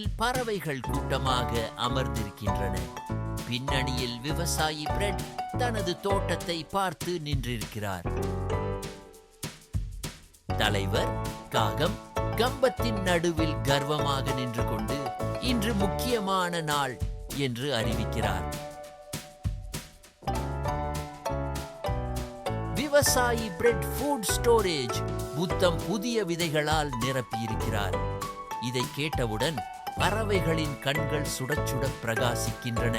பின்னணியில் பறவைகள் கூட்டமாக அமர்ந்திருக்கின்றன. பின்னணியில் விவசாயி பிரெட் தனது தோட்டத்தை பார்த்து நின்றிருக்கிறார். தலைவர் காகம் கம்பத்தின் நடுவில் கர்வமாக நின்று கொண்டு இன்று முக்கியமான நாள் என்று அறிவிக்கிறார். விவசாயி பிரெட் ஃபுட் ஸ்டோரேஜ் புத்தம் புதிய விதைகளால் நிரப்பியிருக்கிறார். இதை கேட்டவுடன் பறவைகளின் கண்கள் சுடச் சுடப் பிரகாசிக்கின்றன.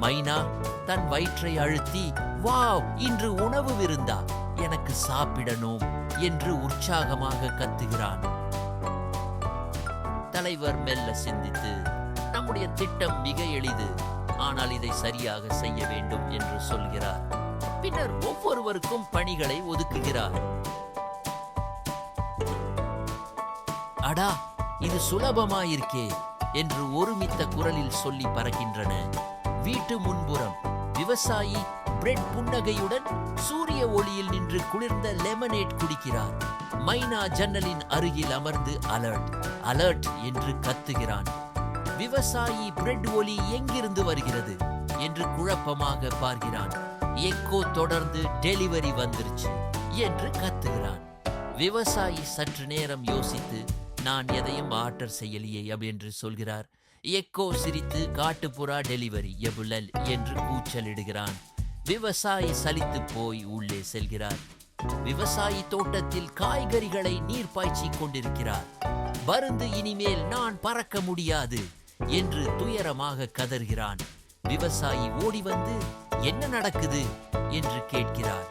மைனா தன் வயிற்றை அழுத்தி வாவ் இன்று உணவு விருந்தா? எனக்கு சாப்பிடணும் என்று உற்சாகமாக கத்துகிறான். தலைவர் மெல்ல சிந்தித்து நம்முடைய திட்டம் மிக எளிது. ஆனால் இதை சரியாக செய்ய வேண்டும் என்று சொல்கிறார். பின்னர் ஒவ்வொருவருக்கும் பணிகளை ஒதுக்குகிறார். அடா இது சுலபமாயிருக்கே என்று ஒருமித்த குரலில் சொல்லி பறக்கின்றன. வீட்டு முன்புறம் விவசாயி பிரெட் புன்னகையுடன் சூரிய ஒளியில் நின்று குளிர்ந்த லெமனேட் குடிக்கிறார். மைனா ஜன்னலின் அருகில் அமர்ந்து அலர்ட் அலர்ட் என்று கத்துகிறான். விவசாயி பிரெட் ஒலி எங்கிருந்து வருகிறது என்று குழப்பமாக பார்க்கிறான். எக்கோ தொடர்ந்து டெலிவரி வந்துருச்சு என்று கத்துகிறான். விவசாயி சற்று நேரம் யோசித்து நான் எதையும் ஆர்டர் செய்யலையே என்று சொல்கிறார். எக்கோ சிரித்து காட்டுப்புறா டெலிவரி எபுலல் என்று கூச்சலிடுகிறான். விவசாயி சலித்து போய் உள்ளே செல்கிறார். விவசாயி தோட்டத்தில் காய்கறிகளை நீர் பாய்ச்சி கொண்டிருக்கிறார். பருந்து இனிமேல் நான் பறக்க முடியாது என்று துயரமாக கதறுகிறான். விவசாயி ஓடி வந்து என்ன நடக்குது? என்று கேட்கிறார்.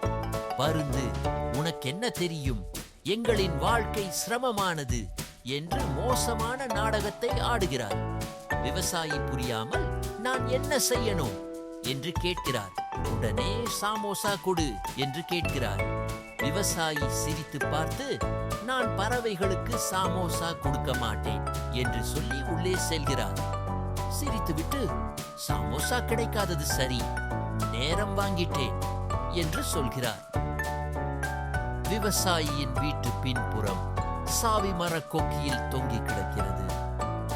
பருந்து உனக்கென்ன தெரியும்? எங்களின் வாழ்க்கை சிரமமானது. என்று மோசமான நாடகத்தை ஆடுகிறார். விவசாயி புரியாமல் நான் என்ன செய்யணும்? என்று கேட்கிறார். உடனே சாமோசா கொடு என்று கேட்கிறார். விவசாயி சிரித்து பார்த்து நான் பறவைகளுக்கு சாமோசா கொடுக்க மாட்டேன் என்று சொல்லி உள்ளே செல்கிறார். சிரித்துவிட்டு சாமோசா கிடைக்காதது சரி நேரம் வாங்கிட்டேன் என்று சொல்கிறார். விவசாயியின் வீட்டு பின்புறம் சாவி மர கொக்கியில் தொங்கி கிடக்கிறது.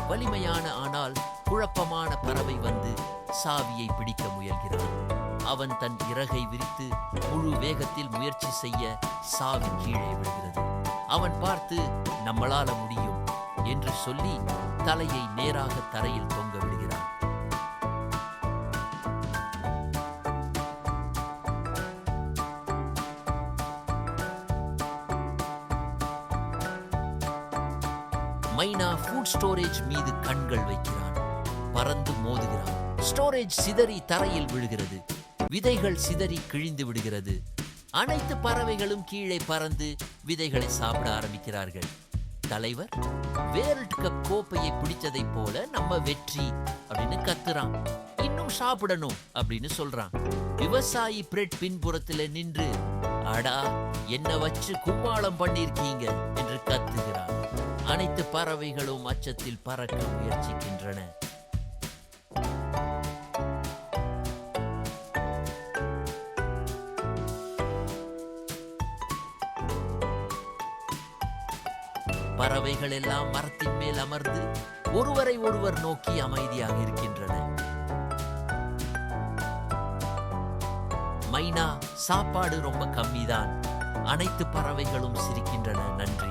வலிமையான ஆனால் குழப்பமான பறவை வந்து சாவியை பிடிக்க முயல்கிறான். அவன் தன் இறகை விரித்து முழு வேகத்தில் முயற்சி செய்ய சாவி கீழே விழுகிறது. அவன் பார்த்து நம்மளால முடியும் என்று சொல்லி தலையை நேராக தரையில் தொங்க விடுகிறான். மைனா ஃபுட் ஸ்டோரேஜ் மீது கண்கள் வைக்கிறான். பறந்து மோதுகிறான். ஸ்டோரேஜ் சிதறி தரையில் விழுகிறது. விதைகள் சிதறி கிழிந்து விடுகிறது. அனைத்து பறவைகளும் கீழே பறந்து விதைகளை சாப்பிட ஆரம்பிக்கிறார்கள். தலைவர் வேர்ல்ட் கப் கோப்பையை பிடிச்சதைப் போல நம்ம வெற்றி அப்படின்னு கத்துறான். இன்னும் சாப்பிடணும் அப்படின்னு சொல்றான். விவசாயி பிரெட் பின்புறத்துல நின்று அடா என்ன வச்சு கும்மாளம் பண்ணிருக்கீங்க என்று கத்துகிறான். அனைத்து பறவைகளும் அச்சத்தில் பறக்க முயற்சிக்கின்றன. பறவைகள் எல்லாம் மரத்தின் மேல் அமர்ந்து ஒருவரை ஒருவர் நோக்கி அமைதியாக இருக்கின்றன. மைனா சாப்பாடு ரொம்ப கம்மிதான். அனைத்து பறவைகளும் சிரிக்கின்றன. நன்றி.